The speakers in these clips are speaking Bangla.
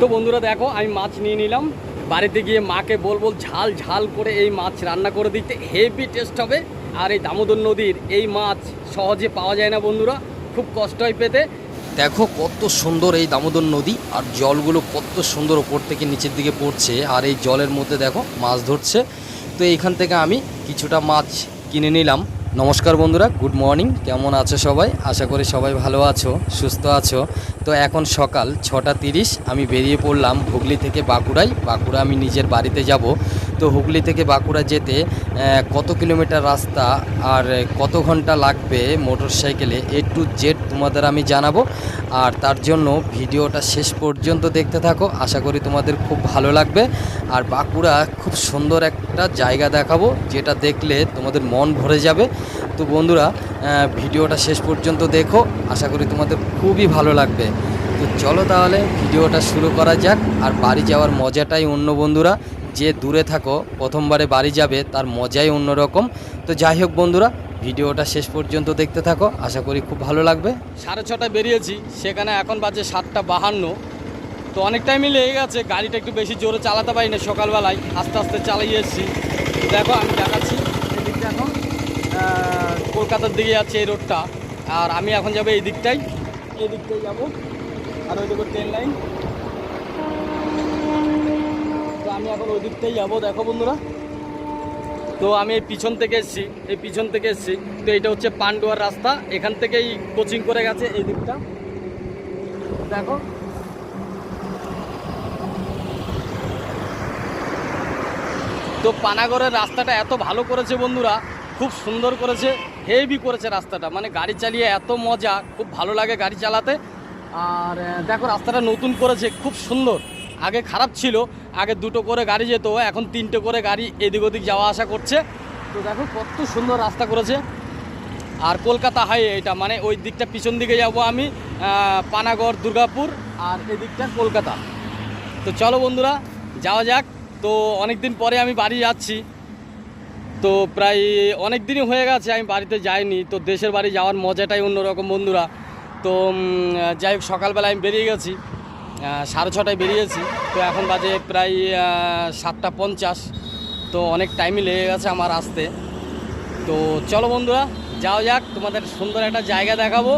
তো বন্ধুরা দেখো, আমি মাছ নিয়ে নিলাম। বাড়িতে গিয়ে মাকে বল বল ঝাল ঝাল করে এই মাছ রান্না করে দিতে। হেভি টেস্ট হবে। আর এই দামোদর নদীর এই মাছ সহজে পাওয়া যায় না বন্ধুরা। খুব কষ্ট হয় পেতে। দেখো কত সুন্দর এই দামোদর নদী, আর জলগুলো কত সুন্দর ওপর থেকে নিচের দিকে পড়ছে। আর এই জলের মধ্যে দেখো মাছ ধরছে। তো এইখান থেকে আমি কিছুটা মাছ কিনে নিলাম। নমস্কার বন্ধুরা, গুড মর্নিং। কেমন আছো সবাই? আশা করি সবাই ভালো আছো, সুস্থ আছো। তো এখন সকাল ছটা তিরিশ, আমি বেরিয়ে পড়লাম হুগলি থেকে বাঁকুড়ায়। বাঁকুড়া আমি নিজের বাড়িতে যাব। তো হুগলি থেকে বাঁকুড়া যেতে কত কিলোমিটার রাস্তা আর কত ঘণ্টা লাগবে মোটর সাইকেলে, এ টু জেড তোমাদের আমি জানাব। আর তার জন্য ভিডিওটা শেষ পর্যন্ত দেখতে থাকো। আশা করি তোমাদের খুব ভালো লাগবে। আর বাঁকুড়া খুব সুন্দর একটা জায়গা দেখাবো, যেটা দেখলে তোমাদের মন ভরে যাবে। তো বন্ধুরা ভিডিওটা শেষ পর্যন্ত দেখো। আশা করি তোমাদের খুবই ভালো লাগবে। তো চলো তাহলে ভিডিওটা শুরু করা যাক। আর বাড়ি যাওয়ার মজাটাই অন্য বন্ধুরা। যে দূরে থাকো, প্রথমবারে বাড়ি যাবে, তার মজাই অন্যরকম তো যাই হোক বন্ধুরা, ভিডিওটা শেষ পর্যন্ত দেখতে থাকো। আশা করি খুব ভালো লাগবে। সাড়ে ছটায় বেরিয়েছি, সেখানে এখন বাজে সাতটা বাহান্ন। তো অনেক টাইমই লেগে গেছে, গাড়িটা একটু বেশি জোরে চালাতে পারি না সকালবেলায়। আস্তে আস্তে চালিয়ে এসেছি। দেখো, আমি দেখাচ্ছি। কলকাতার দিকে যাচ্ছে এই রোডটা আর আমি এখন যাব এই দিকটাই। এই দিকটাই যাব। আর ওই দিকে ট্রেন লাইন তো আমি এখন ওই দিকটাই যাব। দেখো বন্ধুরা। তো আমি এই পিছন থেকে এসেছি। এই পিছন থেকে এসেছি। তো এটা হচ্ছে পান্ডুয়ার রাস্তা। এখান থেকেই কোচিং করে গেছে এই দিকটা। দেখো। তো পানাগড়ের রাস্তাটা এত ভালো করেছে বন্ধুরা। খুব সুন্দর করেছে। হেভি করেছে রাস্তাটা। মানে গাড়ি চালিয়ে এত মজা, খুব ভালো লাগে গাড়ি চালাতে। আর দেখো রাস্তাটা নতুন করেছে, খুব সুন্দর। আগে খারাপ ছিল, আগে দুটো করে গাড়ি যেত, এখন তিনটে করে গাড়ি এদিক ওদিক যাওয়া আসা করছে। তো দেখো কত সুন্দর রাস্তা করেছে। আর কলকাতা হাইওয়ে এটা মানে ওই দিকটা পিছন দিকে যাব আমি পানাগড়, দুর্গাপুর, আর এদিকটা কলকাতা। তো চলো বন্ধুরা, যাওয়া যাক। তো অনেক দিন পরে আমি বাড়ি যাচ্ছি। তো প্রায় অনেক দিনই হয়ে গেছে, আমি বাড়িতে যাইনি। তো দেশের বাড়ি যাওয়ার মজাটাই অন্যরকম বন্ধুরা। তো যাই হোক সকালবেলা আমি বেরিয়ে গেছি। সাড়ে ছটায় বেরিয়েছি। তো এখন বাজে প্রায় সাতটা পঞ্চাশ। তো অনেক টাইমই লেগে গেছে আমার আসতে। তো চলো বন্ধুরা যাও যাক। তোমাদের সুন্দর একটা জায়গা দেখাবো।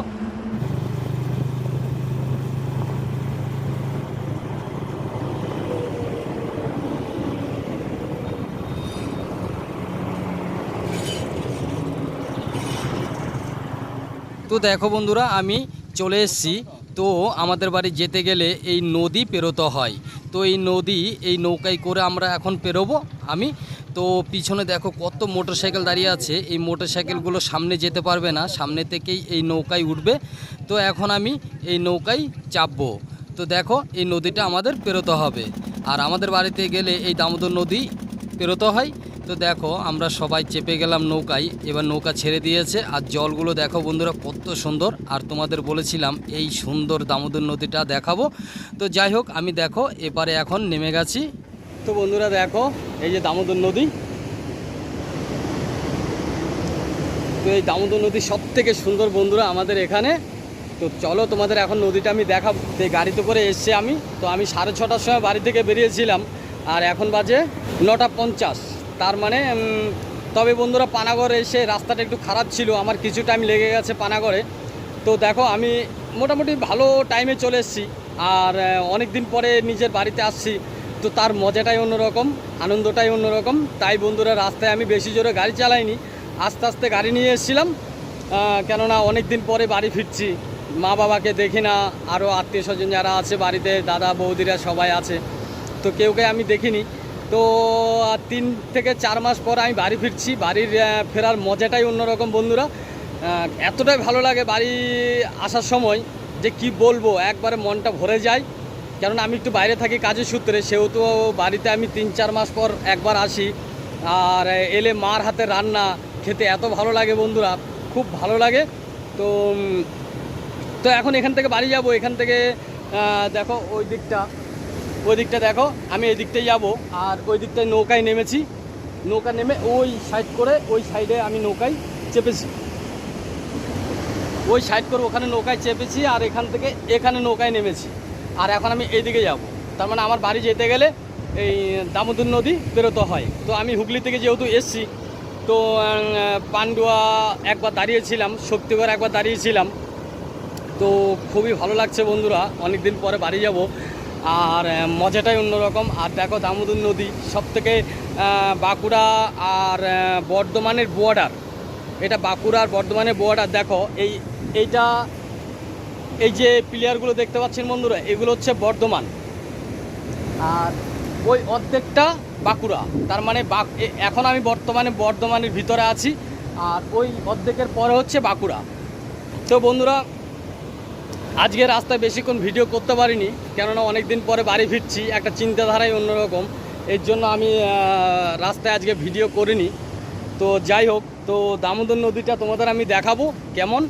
তো দেখো বন্ধুরা, আমি চলে এসেছি। তো আমাদের বাড়ি যেতে গেলে এই নদী পেরোতে হয়। তো এই নদী, এই নৌকায় করে আমরা এখন পেরোবো আমি। তো পিছনে দেখো কত মোটরসাইকেল দাঁড়িয়ে আছে। এই মোটরসাইকেলগুলো সামনে যেতে পারবে না, সামনে থেকেই এই নৌকায় উঠবে। তো এখন আমি এই নৌকায় চাপবো। তো দেখো, এই নদীটা আমাদের পেরোতে হবে। আর আমাদের বাড়িতে গেলে এই দামোদর নদী পেরোতে হয়। তো দেখো, আমরা সবাই চেপে গেলাম নৌকায়, এবার নৌকা ছেড়ে দিয়েছে, আর জলগুলো দেখো বন্ধুরা কত সুন্দর, আর তোমাদের বলেছিলাম এই সুন্দর দামোদর নদীটা দেখাবো। তো যাই হোক, আমি দেখো, এবারে এখন নেমে গেছি। তো বন্ধুরা দেখো, এই যে দামোদর নদী। তো এই দামোদর নদী সব থেকে সুন্দর বন্ধুরা আমাদের এখানে। তো চলো তোমাদের এখন নদীটা আমি দেখাবো, তো গাড়িতে করে এসছি আমি। তো আমি সাড়ে ছটার সময় বাড়ি থেকে বেরিয়েছিলাম, আর এখন বাজে নটা পঞ্চাশ। তার মানে তবে বন্ধুরা পানাগড়ে এসে রাস্তাটা একটু খারাপ ছিল, আমার কিছু টাইম লেগে গেছে পানাগড়ে। তো দেখো, আমি মোটামুটি ভালো টাইমে চলে এসেছি, আর অনেক দিন পরে নিজের বাড়িতে আসছি, তো তার মজাটাই অন্যরকম, আনন্দটাই অন্যরকম। তাই বন্ধুরা, রাস্তায় আমি বেশি জোরে গাড়ি চালাইনি, আস্তে আস্তে গাড়ি নিয়ে এসেছিলাম কেননা অনেক দিন পরে বাড়ি ফিরছি। মা বাবাকে দেখি না আরও আত্মীয় স্বজন যারা আছে বাড়িতে, দাদা, বৌদিরা সবাই আছে, তো কেউকে আমি দেখিনি। তো তিন থেকে চার মাস পর আমি বাড়ি ফিরছি। বাড়ির ফেরার মজাটাই অন্যরকম বন্ধুরা। এতটাই ভালো লাগে বাড়ি আসার সময় যে কি বলব, একবারে মনটা ভরে যায়। কারণ আমি একটু বাইরে থাকি কাজের সূত্রে, সেহেতু বাড়িতে আমি তিন চার মাস পর একবার আসি। আর এলে মার হাতে রান্না খেতে এত ভালো লাগে বন্ধুরা, খুব ভালো লাগে। তো তো এখন এখান থেকে বাড়ি যাব। এখান থেকে দেখো ওই দিকটা। ওই দিকটা দেখো, আমি এই দিকটাই যাব, আর ওই দিকটায় নৌকায় নেমেছি। নৌকা নেমে ওই সাইড করে ওই সাইডে আমি নৌকায় চেপেছি। ওই সাইড করে ওখানে নৌকায় চেপেছি আর এখান থেকে এখানে নৌকায় নেমেছি। আর এখন আমি এইদিকে যাব। তার মানে আমার বাড়ি যেতে গেলে এই দামোদর নদী পেরোতে হয়। তো আমি হুগলি থেকে যেহেতু এসছি, তো পান্ডুয়া একবার দাঁড়িয়েছিলাম, শক্তিগড় একবার দাঁড়িয়েছিলাম। তো খুবই ভালো লাগছে বন্ধুরা অনেক দিন পরে বাড়ি যাব। আর মজাটাই অন্যরকম। আর দেখো দামোদর নদী সব থেকে বাঁকুড়া আর বর্ধমানের বর্ডার এটা বাঁকুড়া আর বর্ধমানের বর্ডার দেখো, এই, এইটা, এই যে প্লেয়ারগুলো দেখতে পাচ্ছেন বন্ধুরা, এগুলো হচ্ছে বর্ধমান। আর ওই অর্ধেকটা বাঁকুড়া। তার মানে এখন আমি বর্তমানে বর্ধমানের ভিতরে আছি। আর ওই অর্ধেকের পরে হচ্ছে বাঁকুড়া। তো বন্ধুরা আজকে রাস্তায় বেশিক্ষণ ভিডিও করতে পারিনি, কেননা অনেক দিন পরে বাড়ি ফিরছি, একটা চিন্তাধারাই অন্যরকম। এর জন্য আমি রাস্তায় আজকে ভিডিও করিনি। তো যাই হোক, তো দামোদর নদীটা তোমাদের আমি দেখাবো কেমন।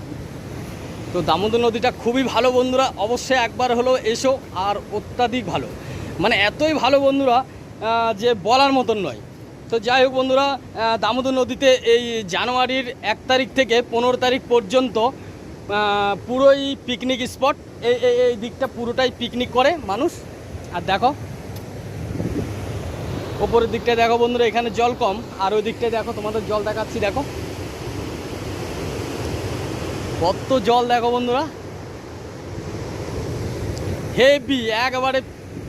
তো দামোদর নদীটা খুবই ভালো বন্ধুরা, অবশ্যই একবার হলো এসো, আর অত্যাধিক ভালো। মানে এতই ভালো বন্ধুরা যে বলার মতন নয়। তো যাই হোক বন্ধুরা দামোদর নদীতে এই জানুয়ারির এক তারিখ থেকে পনেরো তারিখ পর্যন্ত পুরোই পিকনিক স্পট এই এই দিকটা পুরোটাই পিকনিক করে মানুষ। আর দেখো, ওপরের দিকটা দেখো বন্ধুরা, এখানে জল কম। আর ওই দিকটায় দেখো, তোমাদের জল দেখাচ্ছি, দেখো। কত জল দেখো বন্ধুরা। হেভি একেবারে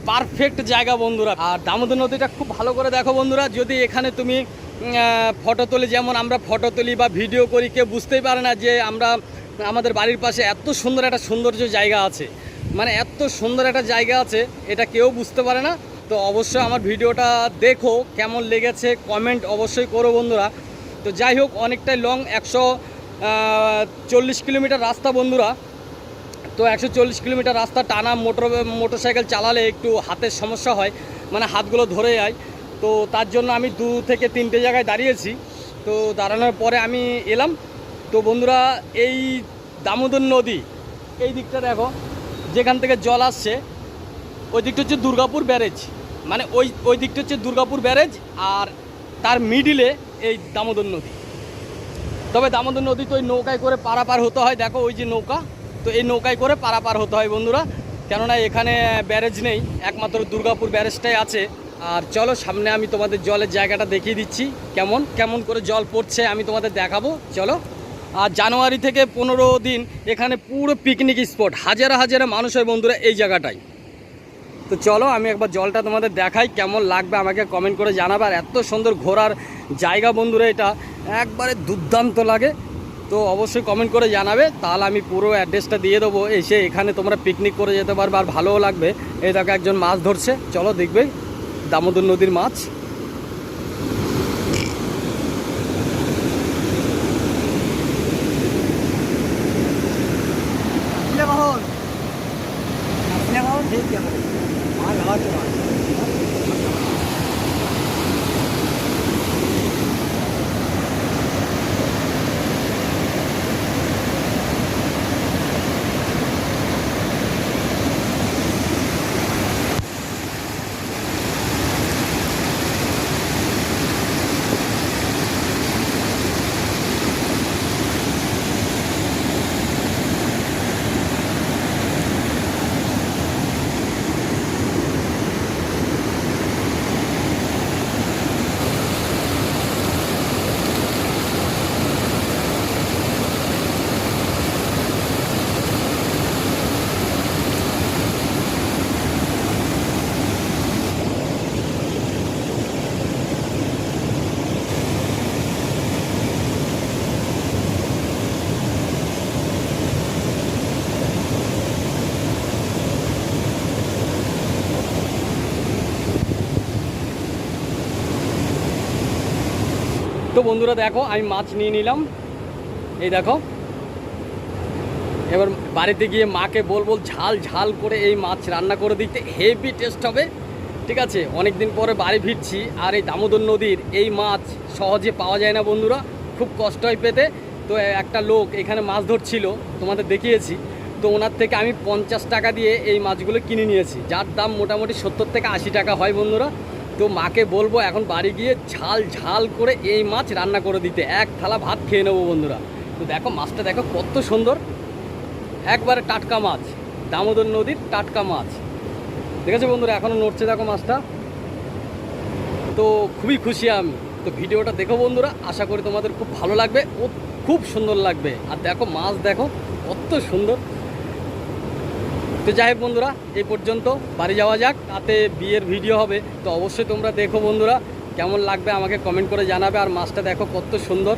পারফেক্ট জায়গা বন্ধুরা। আর দামোদর নদীটা খুব ভালো করে দেখো বন্ধুরা। যদি এখানে তুমি ফটো তুলি, যেমন আমরা ফটো তুলি বা ভিডিও করি, কেউ বুঝতেই পারে না যে আমরা আমাদের বাড়ির পাশে এত সুন্দর একটা সৌন্দর্য জায়গা আছে। মানে এত সুন্দর একটা জায়গা আছে, এটা কেউ বুঝতে পারে না। তো অবশ্যই আমার ভিডিওটা দেখো, কেমন লেগেছে কমেন্ট অবশ্যই করো বন্ধুরা। তো যাই হোক, অনেকটাই লং একশো চল্লিশ কিলোমিটার রাস্তা বন্ধুরা। তো একশো চল্লিশ কিলোমিটার রাস্তা টানা মোটর, মোটরসাইকেল চালালে একটু হাতের সমস্যা হয় মানে হাতগুলো ধরে যায়। তো তার জন্য আমি দু থেকে তিনটে জায়গায় দাঁড়িয়েছি। তো দাঁড়ানোর পরে আমি এলাম। তো বন্ধুরা, এই দামোদর নদী, এই দিকটা দেখো, যেখান থেকে জল আসছে, ওই দিকটা হচ্ছে দুর্গাপুর ব্যারেজ মানে ওই ওই দিকটা হচ্ছে দুর্গাপুর ব্যারেজ আর তার মিডিলে এই দামোদর নদী। তবে দামোদর নদী তো ওই নৌকায় করে পারাপার হতে হয়, দেখো ওই যে নৌকা, তো এই নৌকায় করে পারাপার হতে হয় বন্ধুরা, কেননা এখানে ব্যারেজ নেই, একমাত্র দুর্গাপুর ব্যারেজটাই আছে। আর চলো, সামনে আমি তোমাদের জলের জায়গাটা দেখিয়ে দিচ্ছি, কেমন কেমন করে জল পড়ছে আমি তোমাদের দেখাবো, চলো। আর জানুয়ারি থেকে পনেরো দিন এখানে পুরো পিকনিক স্পট হাজার হাজার মানুষ হয় বন্ধুরা এই জায়গাটায়। তো চলো, আমি একবার জলটা তোমাদের দেখাই, কেমন লাগবে আমাকে কমেন্ট করে জানাবে। আর এত সুন্দর ঘোরার জায়গা বন্ধুরা এটা, একবারে দুর্দান্ত লাগে। তো অবশ্যই কমেন্ট করে জানাবে, তাহলে আমি পুরো অ্যাড্রেসটা দিয়ে দেবো। এসে এখানে তোমরা পিকনিক করে যেতে পারবে, আর ভালোও লাগবে। এই দেখো একজন মাছ ধরছে। চলো দেখবে, দামোদর নদীর মাছ তো বন্ধুরা, দেখো, আমি মাছ নিয়ে নিলাম। এই দেখো। এবার বাড়িতে গিয়ে মাকে বলব, ঝাল ঝাল করে এই মাছ রান্না করে দিতে। হেভি টেস্ট হবে, ঠিক আছে? অনেক দিন পরে বাড়ি ফিরছি, আর এই দামোদর নদীর এই মাছ সহজে পাওয়া যায় না বন্ধুরা, খুব কষ্ট হয় পেতে। তো একটা লোক এখানে মাছ ধরছিল, তোমাদের দেখিয়েছি। তো ওনার থেকে আমি পঞ্চাশ টাকা দিয়ে এই মাছগুলো কিনে নিয়েছি। যার দাম মোটামুটি সত্তর থেকে আশি টাকা হয় বন্ধুরা। তো মাকে বলব এখন বাড়ি গিয়ে ঝাল ঝাল করে এই মাছ রান্না করে দিতে। এক থালা ভাত খেয়ে নেব বন্ধুরা। তো দেখো মাছটা দেখো কত সুন্দর। একবারে টাটকা মাছ। দামোদর নদীর টাটকা মাছ। দেখেছ বন্ধুরা এখনও নড়ছে দেখো মাছটা। তো খুবই খুশি আমি। তো ভিডিওটা দেখো বন্ধুরা, আশা করি তোমাদের খুব ভালো লাগবে ও খুব সুন্দর লাগবে। আর দেখো মাছ দেখো কত সুন্দর। তো যাই হোক বন্ধুরা, এই পর্যন্ত বাড়ি যাওয়া যাক, তাতে বিয়ের ভিডিও হবে, তো অবশ্যই তোমরা দেখো বন্ধুরা, কেমন লাগবে আমাকে কমেন্ট করে জানাবে, আর মাছটা দেখো কত সুন্দর।